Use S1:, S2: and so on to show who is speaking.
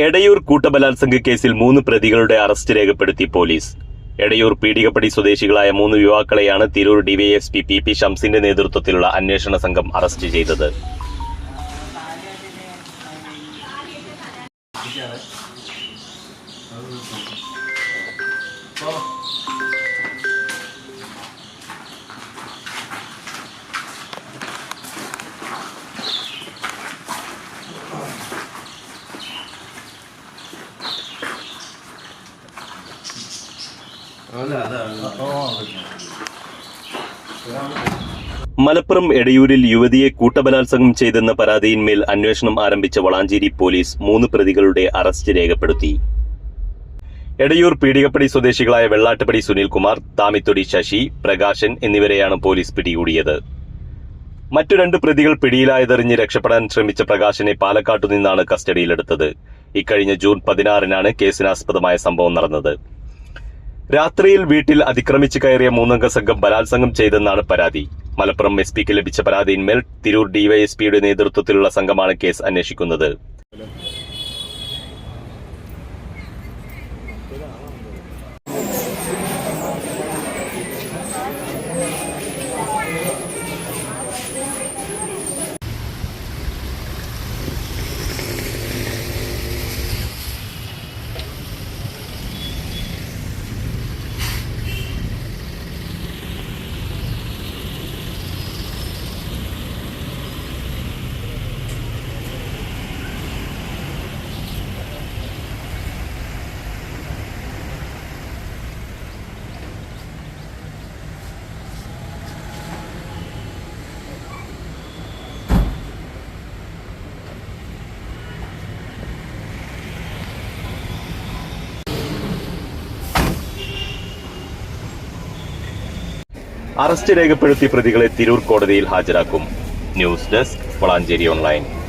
S1: എടയൂർ കൂട്ടബലാത്സംഗ കേസിൽ മൂന്ന് പ്രതികളുടെ അറസ്റ്റ് രേഖപ്പെടുത്തി പോലീസ്. എടയൂർ പീടികപ്പടി സ്വദേശികളായ മൂന്ന് യുവാക്കളെയാണ് തിരൂർ ഡിവൈഎസ്പി പി പി ഷംസിന്റെ നേതൃത്വത്തിലുള്ള അന്വേഷണ സംഘം അറസ്റ്റ് ചെയ്തത്.
S2: അല്ല
S1: മലപ്പുറം എടയൂരിൽ യുവതിയെ കൂട്ടബലാത്സംഗം ചെയ്തെന്ന പരാതിയിന്മേൽ അന്വേഷണം ആരംഭിച്ച വളാഞ്ചേരി പോലീസ് മൂന്ന് പ്രതികളുടെ അറസ്റ്റ് രേഖപ്പെടുത്തി. എടയൂർ പീടികപ്പടി സ്വദേശികളായ വെള്ളാട്ടുപടി സുനിൽകുമാർ താമിത്തൊടി ശശി പ്രകാശൻ എന്നിവരെയാണ് പോലീസ് പിടികൂടിയത്. മറ്റു രണ്ട് പ്രതികൾ പിടിയിലായതെറിഞ്ഞ് രക്ഷപ്പെടാൻ ശ്രമിച്ച പ്രകാശനെ പാലക്കാട്ടു നിന്നാണ് കസ്റ്റഡിയിലെടുത്തത്. ഇക്കഴിഞ്ഞ ജൂൺ പതിനാറിനാണ് കേസിനാസ്പദമായ സംഭവം നടന്നത്. രാത്രിയിൽ വീട്ടിൽ അതിക്രമിച്ചു കയറിയ മൂന്നംഗ സംഘം ബലാത്സംഗം ചെയ്തെന്നാണ് പരാതി. മലപ്പുറം എസ് പിക്ക് ലഭിച്ച പരാതിയിന്മേൽ തിരൂർ ഡിവൈഎസ്പിയുടെ നേതൃത്വത്തിലുള്ള സംഘമാണ് കേസ് അന്വേഷിക്കുന്നത്. അറസ്റ്റ് രേഖപ്പെടുത്തി പ്രതികളെ തിരൂർ കോടതിയിൽ ഹാജരാക്കും. News desk Valanchery online.